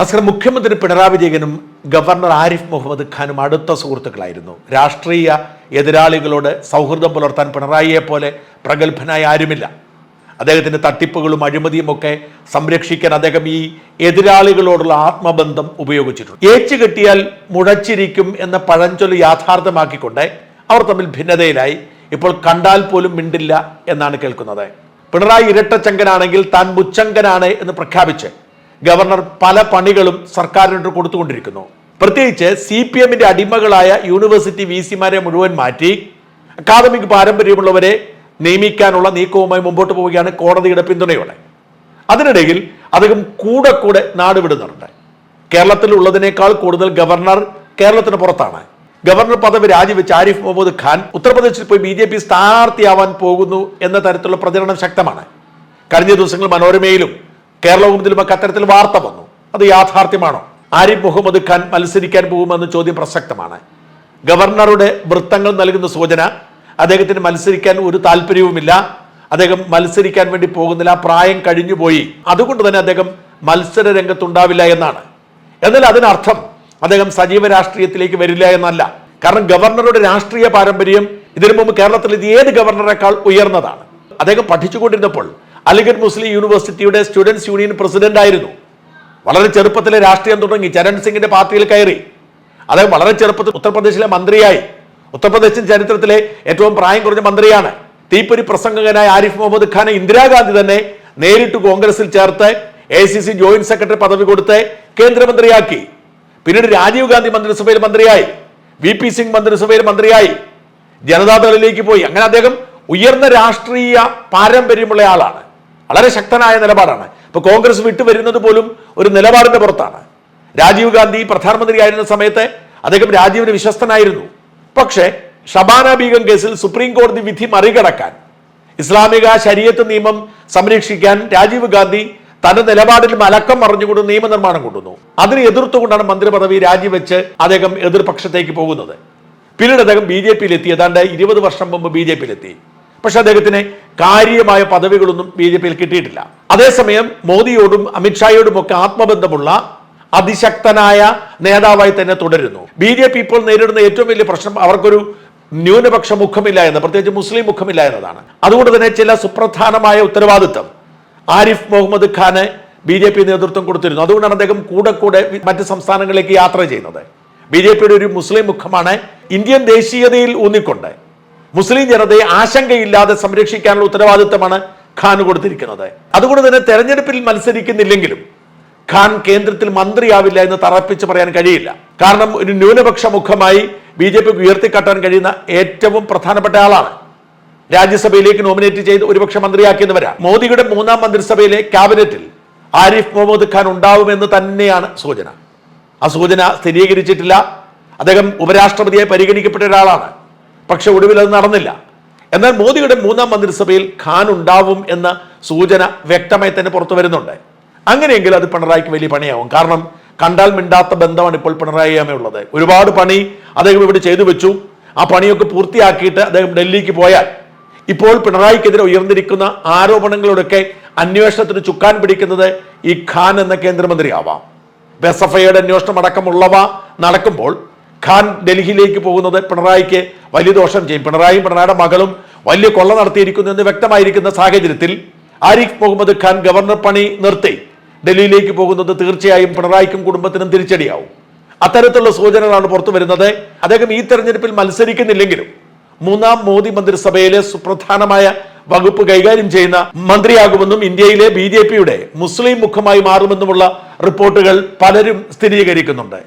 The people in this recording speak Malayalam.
നസ്കർ മുഖ്യമന്ത്രി പിണറായി വിജയനും ഗവർണർ ആരിഫ് മുഹമ്മദ് ഖാനും അടുത്ത സുഹൃത്തുക്കളായിരുന്നു. രാഷ്ട്രീയ എതിരാളികളോട് സൗഹൃദം പുലർത്താൻ പിണറായിയെ പോലെ പ്രഗത്ഭനായ ആരുമില്ല. അദ്ദേഹത്തിന്റെ തട്ടിപ്പുകളും അഴിമതിയും ഒക്കെ സംരക്ഷിക്കാൻ അദ്ദേഹം ഈ എതിരാളികളോടുള്ള ആത്മബന്ധം ഉപയോഗിച്ചിട്ടുണ്ട്. ഏച്ചു കെട്ടിയാൽ മുഴച്ചിരിക്കും എന്ന പഴഞ്ചൊൽ യാഥാർത്ഥ്യമാക്കിക്കൊണ്ട് അവർ തമ്മിൽ ഭിന്നതയിലായി. ഇപ്പോൾ കണ്ടാൽ പോലും മിണ്ടില്ല എന്നാണ് കേൾക്കുന്നത്. പിണറായി ഇരട്ടച്ചങ്കനാണെങ്കിൽ താൻ മുച്ചങ്കനാണ് എന്ന് പ്രഖ്യാപിച്ച് ഗവർണർ പല പണികളും സർക്കാരിനോട് കൊടുത്തുകൊണ്ടിരിക്കുന്നു. പ്രത്യേകിച്ച് സി പി എമ്മിന്റെ അടിമകളായ യൂണിവേഴ്സിറ്റി വി സിമാരെ മുഴുവൻ മാറ്റി അക്കാദമിക് പാരമ്പര്യമുള്ളവരെ നിയമിക്കാനുള്ള നീക്കവുമായി മുമ്പോട്ട് പോവുകയാണ് കോടതിയുടെ പിന്തുണയോടെ. അതിനിടയിൽ അദ്ദേഹം കൂടെ കൂടെ നാട് വിടുന്നുണ്ട്. കേരളത്തിൽ ഉള്ളതിനേക്കാൾ കൂടുതൽ ഗവർണർ കേരളത്തിന് പുറത്താണ്. ഗവർണർ പദവി രാജിവെച്ച് ആരിഫ് മുഹമ്മദ് ഖാൻ ഉത്തർപ്രദേശിൽ പോയി ബി ജെ പി സ്ഥാനാർത്ഥിയാവാൻ പോകുന്നു എന്ന തരത്തിലുള്ള പ്രചരണം ശക്തമാണ്. കഴിഞ്ഞ ദിവസങ്ങൾ മനോരമയിലും കേരളവുമിതിലുമൊക്കെ അത്തരത്തിൽ വാർത്ത വന്നു. അത് യാഥാർത്ഥ്യമാണോ? ആരിഫ് മുഹമ്മദ് ഖാൻ മത്സരിക്കാൻ പോകുമെന്ന ചോദ്യം പ്രസക്തമാണ്. ഗവർണറുടെ വൃത്തങ്ങൾ നൽകുന്ന സൂചന അദ്ദേഹത്തിന് മത്സരിക്കാൻ ഒരു താല്പര്യവുമില്ല. അദ്ദേഹം മത്സരിക്കാൻ വേണ്ടി പോകുന്നില്ല പ്രായം കഴിഞ്ഞുപോയി അതുകൊണ്ട് തന്നെ അദ്ദേഹം മത്സര രംഗത്തുണ്ടാവില്ല എന്നാണ്. എന്നാൽ അതിനർത്ഥം അദ്ദേഹം സജീവ രാഷ്ട്രീയത്തിലേക്ക് വരില്ല എന്നല്ല. കാരണം ഗവർണറുടെ രാഷ്ട്രീയ പാരമ്പര്യം ഇതിനു മുമ്പ് കേരളത്തിൽ ഇത് ഏത് ഗവർണറേക്കാൾ ഉയർന്നതാണ്. അദ്ദേഹം പഠിച്ചുകൊണ്ടിരുന്നപ്പോൾ അലിഗഡ് മുസ്ലിം യൂണിവേഴ്സിറ്റിയുടെ സ്റ്റുഡൻസ് യൂണിയൻ പ്രസിഡന്റ് ആയിരുന്നു. വളരെ ചെറുപ്പത്തിലെ രാഷ്ട്രീയം തുടങ്ങി ചരൺ സിംഗിന്റെ പാർട്ടിയിൽ കയറി. അദ്ദേഹം വളരെ ചെറുപ്പത്തിൽ ഉത്തർപ്രദേശിലെ മന്ത്രിയായി. ഉത്തർപ്രദേശിൻ ചരിത്രത്തിലെ ഏറ്റവും പ്രായം കുറഞ്ഞ മന്ത്രിയാണ്. തീപ്പൊരി പ്രസംഗകനായ ആരിഫ് മുഹമ്മദ് ഖാനെ ഇന്ദിരാഗാന്ധി തന്നെ നേരിട്ട് കോൺഗ്രസിൽ ചേർത്ത് A C C joint secretary പദവി കൊടുത്ത് കേന്ദ്രമന്ത്രിയാക്കി. പിന്നീട് രാജീവ് ഗാന്ധി മന്ത്രിസഭയിൽ മന്ത്രിയായി. വി പി സിംഗ് മന്ത്രിസഭയിൽ മന്ത്രിയായി. ജനതാദളിലേക്ക് പോയി. അങ്ങനെ അദ്ദേഹം ഉയർന്ന രാഷ്ട്രീയ പാരമ്പര്യമുള്ള ആളാണ്. വളരെ ശക്തനായ നിലപാടാണ്. ഇപ്പൊ കോൺഗ്രസ് വിട്ടു വരുന്നത് പോലും ഒരു നിലപാടിന്റെ പുറത്താണ്. രാജീവ് ഗാന്ധി പ്രധാനമന്ത്രിയായിരുന്ന സമയത്ത് അദ്ദേഹം രാജീവിന് വിശ്വസ്തനായിരുന്നു. പക്ഷേ ഷബാന ബീഗം കേസിൽ സുപ്രീം കോടതി വിധി മറികടക്കാൻ ഇസ്ലാമിക ശരീരത്ത് നിയമം സംരക്ഷിക്കാൻ രാജീവ് ഗാന്ധി തന്റെ നിലപാടിൽ മലക്കം മറിഞ്ഞുകൊണ്ട് നിയമനിർമ്മാണം കൊണ്ടുവന്നു. അതിനെ എതിർത്തുകൊണ്ടാണ് മന്ത്രിപദവി രാജിവെച്ച് അദ്ദേഹം എതിർപക്ഷത്തേക്ക് പോകുന്നത്. പിന്നീട് അദ്ദേഹം ബി ജെ പിയിൽ എത്തി ഏതാണ്ട് ഇരുപത് വർഷം മുമ്പ് ബി ജെ പിയിൽ എത്തി പക്ഷെ അദ്ദേഹത്തിന് കാര്യമായ പദവികളൊന്നും ബി ജെ പിയിൽ കിട്ടിയിട്ടില്ല. അതേസമയം മോദിയോടും അമിത്ഷായോടും ഒക്കെ ആത്മബന്ധമുള്ള അതിശക്തനായ നേതാവായി തന്നെ തുടരുന്നു. ബി ജെ പി ഇപ്പോൾ നേരിടുന്ന ഏറ്റവും വലിയ പ്രശ്നം അവർക്കൊരു ന്യൂനപക്ഷ മുഖമില്ല എന്ന് പ്രത്യേകിച്ച് മുസ്ലിം മുഖമില്ല എന്നതാണ്. അതുകൊണ്ട് തന്നെ ചില സുപ്രധാനമായ ഉത്തരവാദിത്തം Arif Mohammad Khan B J P നേതൃത്വം കൊടുത്തിരുന്നു. അതുകൊണ്ടാണ് അദ്ദേഹം കൂടെ കൂടെ മറ്റ് സംസ്ഥാനങ്ങളിലേക്ക് യാത്ര ചെയ്യുന്നത്. ബി ജെ പിയുടെ ഒരു മുസ്ലിം മുഖമാണ് ഇന്ത്യൻ ദേശീയതയിൽ ഊന്നിക്കൊണ്ട്. മുസ്ലിം ജനതയെ ആശങ്കയില്ലാതെ സംരക്ഷിക്കാനുള്ള ഉത്തരവാദിത്തമാണ് ഖാൻ കൊടുത്തിരിക്കുന്നത്. അതുകൊണ്ട് തന്നെ തെരഞ്ഞെടുപ്പിൽ മത്സരിക്കുന്നില്ലെങ്കിലും ഖാൻ കേന്ദ്രത്തിൽ മന്ത്രിയാവില്ല എന്ന് തറപ്പിച്ച് പറയാൻ കഴിയില്ല. കാരണം ഒരു ന്യൂനപക്ഷ മുഖമായി ബി ജെ പിക്ക് ഉയർത്തിക്കാട്ടാൻ കഴിയുന്ന ഏറ്റവും പ്രധാനപ്പെട്ട ആളാണ്. രാജ്യസഭയിലേക്ക് നോമിനേറ്റ് ചെയ്ത് ഒരുപക്ഷെ മന്ത്രിയാക്കിയവരാ മോദിയുടെ മൂന്നാം മന്ത്രിസഭയിലെ ക്യാബിനറ്റിൽ ആരിഫ് മുഹമ്മദ് ഖാൻ ഉണ്ടാവുമെന്ന് തന്നെയാണ് സൂചന. ആ സൂചന സ്ഥിരീകരിച്ചിട്ടില്ല. അദ്ദേഹം ഉപരാഷ്ട്രപതിയായി പരിഗണിക്കപ്പെട്ട ഒരാളാണ്. പക്ഷെ ഒടുവിൽ അത് നടന്നില്ല. എന്നാൽ മോദിയുടെ മൂന്നാം മന്ത്രിസഭയിൽ ഖാൻ ഉണ്ടാവും എന്ന സൂചന വ്യക്തമായി തന്നെ പുറത്തു വരുന്നുണ്ട്. അങ്ങനെയെങ്കിൽ അത് പിണറായിക്ക് വലിയ പണിയാവും. കാരണം കണ്ടാൽ മിണ്ടാത്ത ബന്ധമാണ് ഇപ്പോൾ പിണറായി ഉള്ളത്. ഒരുപാട് പണി അദ്ദേഹം ഇവിടെ ചെയ്തു വെച്ചു. ആ പണിയൊക്കെ പൂർത്തിയാക്കിയിട്ട് അദ്ദേഹം ഡൽഹിക്ക് പോയാൽ ഇപ്പോൾ പിണറായിക്കെതിരെ ഉയർന്നിരിക്കുന്ന ആരോപണങ്ങളോടൊക്കെ അന്വേഷണത്തിന് ചുക്കാൻ പിടിക്കുന്നത് ഈ ഖാൻ എന്ന കേന്ദ്രമന്ത്രിയാവാം. ഐയുടെ അന്വേഷണം അടക്കമുള്ളവ നടക്കുമ്പോൾ ഖാൻ ഡൽഹിയിലേക്ക് പോകുന്നത് പിണറായിക്ക് വലിയ ദോഷം ചെയ്യും. പിണറായിയും പിണറായിയുടെ മകളും വലിയ കൊള്ള നടത്തിയിരിക്കുന്നു എന്ന് വ്യക്തമായിരിക്കുന്ന സാഹചര്യത്തിൽ ആരിഫ് മുഹമ്മദ് ഖാൻ ഗവർണർ പണി നിർത്തി. ഡൽഹിയിലേക്ക് പോകുന്നത് തീർച്ചയായും പിണറായിക്കും കുടുംബത്തിനും തിരിച്ചടിയാവും. അത്തരത്തിലുള്ള സൂചനകളാണ് പുറത്തു വരുന്നത്. അദ്ദേഹം ഈ തെരഞ്ഞെടുപ്പിൽ മത്സരിക്കുന്നില്ലെങ്കിലും മൂന്നാം മോദി മന്ത്രിസഭയിലെ സുപ്രധാനമായ വകുപ്പ് കൈകാര്യം ചെയ്യുന്ന മന്ത്രിയാകുമെന്നും ഇന്ത്യയിലെ ബി മുസ്ലിം മുഖമായി മാറുമെന്നുമുള്ള റിപ്പോർട്ടുകൾ പലരും സ്ഥിരീകരിക്കുന്നുണ്ട്.